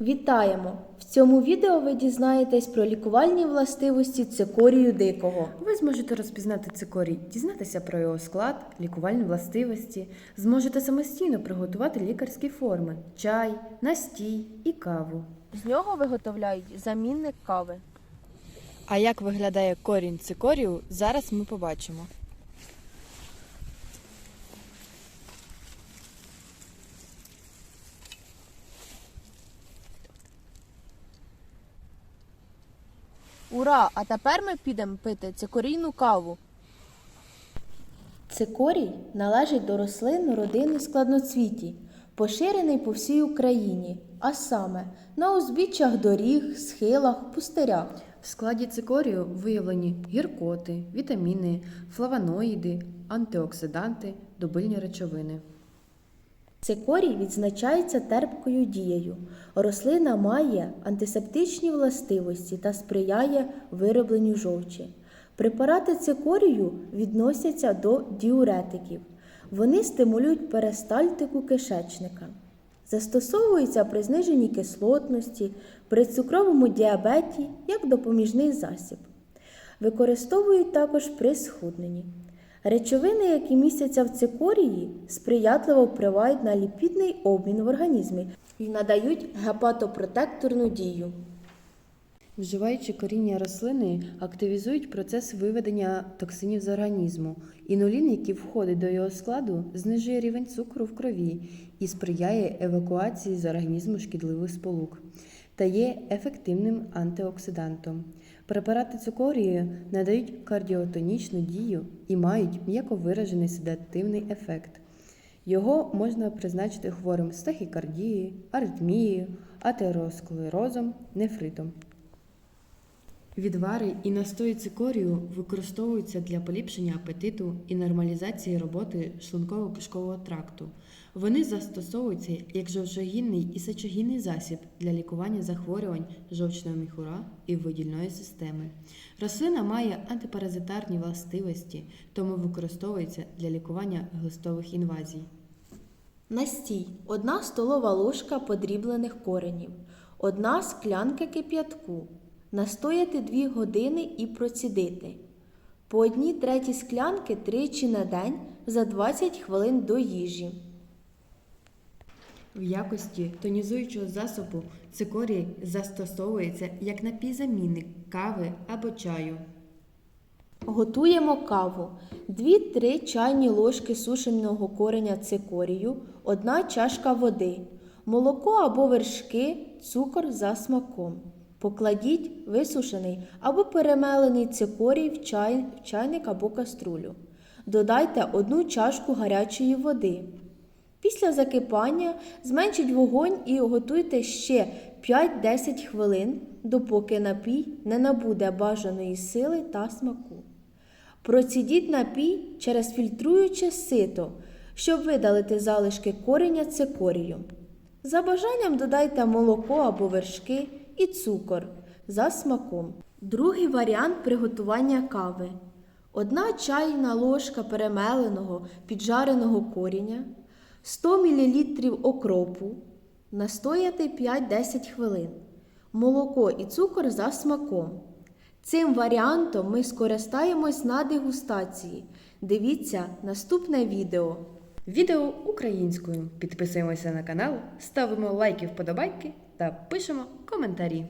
Вітаємо! В цьому відео ви дізнаєтесь про лікувальні властивості цикорію дикого. Ви зможете розпізнати цикорій, дізнатися про його склад, лікувальні властивості, зможете самостійно приготувати лікарські форми, чай, настій і каву. З нього виготовляють замінник кави. А як виглядає корінь цикорію, зараз ми побачимо. Ура! А тепер ми підемо пити цикорійну каву. Цикорій належить до рослин родини складноцвіті, поширений по всій Україні, а саме на узбіччях доріг, схилах, пустирях. В складі цикорію виявлені гіркоти, вітаміни, флавоноїди, антиоксиданти, добильні речовини. Цикорій відзначається терпкою дією. Рослина має антисептичні властивості та сприяє виробленню жовчі. Препарати цикорію відносяться до діуретиків. Вони стимулюють перистальтику кишечника. Застосовуються при зниженні кислотності, при цукровому діабеті як допоміжний засіб. Використовують також при схудненні. Речовини, які містяться в цикорії, сприятливо впливають на ліпідний обмін в організмі і надають гепатопротекторну дію. Вживаючи коріння рослини, активізують процес виведення токсинів з організму. Інулін, який входить до його складу, знижує рівень цукру в крові і сприяє евакуації з організму шкідливих сполук та є ефективним антиоксидантом. Препарати цукорії надають кардіотонічну дію і мають м'яко виражений седативний ефект. Його можна призначити хворим з тахікардією, аритмією, атеросклерозом, нефритом. Відвари і настої цикорію використовуються для поліпшення апетиту і нормалізації роботи шлунково-кишкового тракту. Вони застосовуються як жовчогінний і сечогінний засіб для лікування захворювань жовчного міхура і видільної системи. Рослина має антипаразитарні властивості, тому використовується для лікування глистових інвазій. Настій 1 столова ложка подріблених коренів, 1 склянка кип'ятку. Настояти 2 години і процідити. По одній третій склянки тричі на день за 20 хвилин до їжі. В якості тонізуючого засобу цикорій застосовується як напівзамінник кави або чаю. Готуємо каву. 2-3 чайні ложки сушеного кореня цикорію, 1 чашка води, молоко або вершки, цукор за смаком. Покладіть висушений або перемелений цикорій в, чай, в чайник або каструлю. Додайте 1 чашку гарячої води. Після закипання зменшіть вогонь і готуйте ще 5-10 хвилин, допоки напій не набуде бажаної сили та смаку. Процідіть напій через фільтруюче сито, щоб видалити залишки кореня цикорію. За бажанням додайте молоко або вершки і цукор за смаком. Другий варіант приготування кави. Одна чайна ложка перемеленого піджареного коріння, 100 мл окропу, настояти 5-10 хвилин. Молоко і цукор за смаком. Цим варіантом ми скористаємось на дегустації. Дивіться наступне відео. Відео українською. Підписуємося на канал, ставимо лайки вподобайки та пишемо коментарі.